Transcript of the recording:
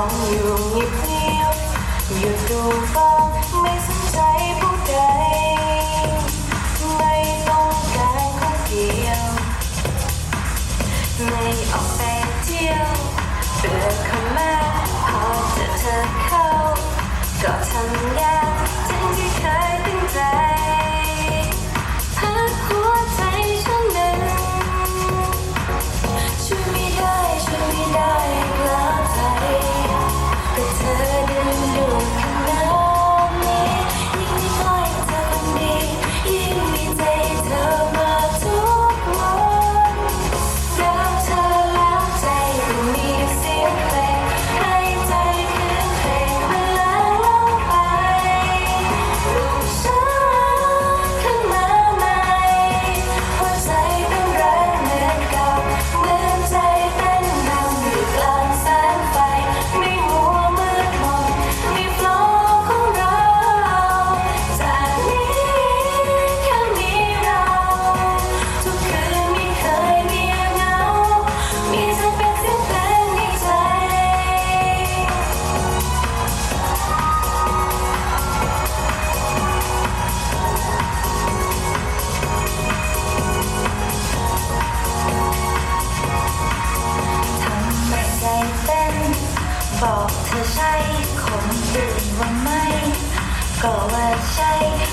องอยู่เงียบเงียบอยู่ดูฟ้าไม่ส sunshine.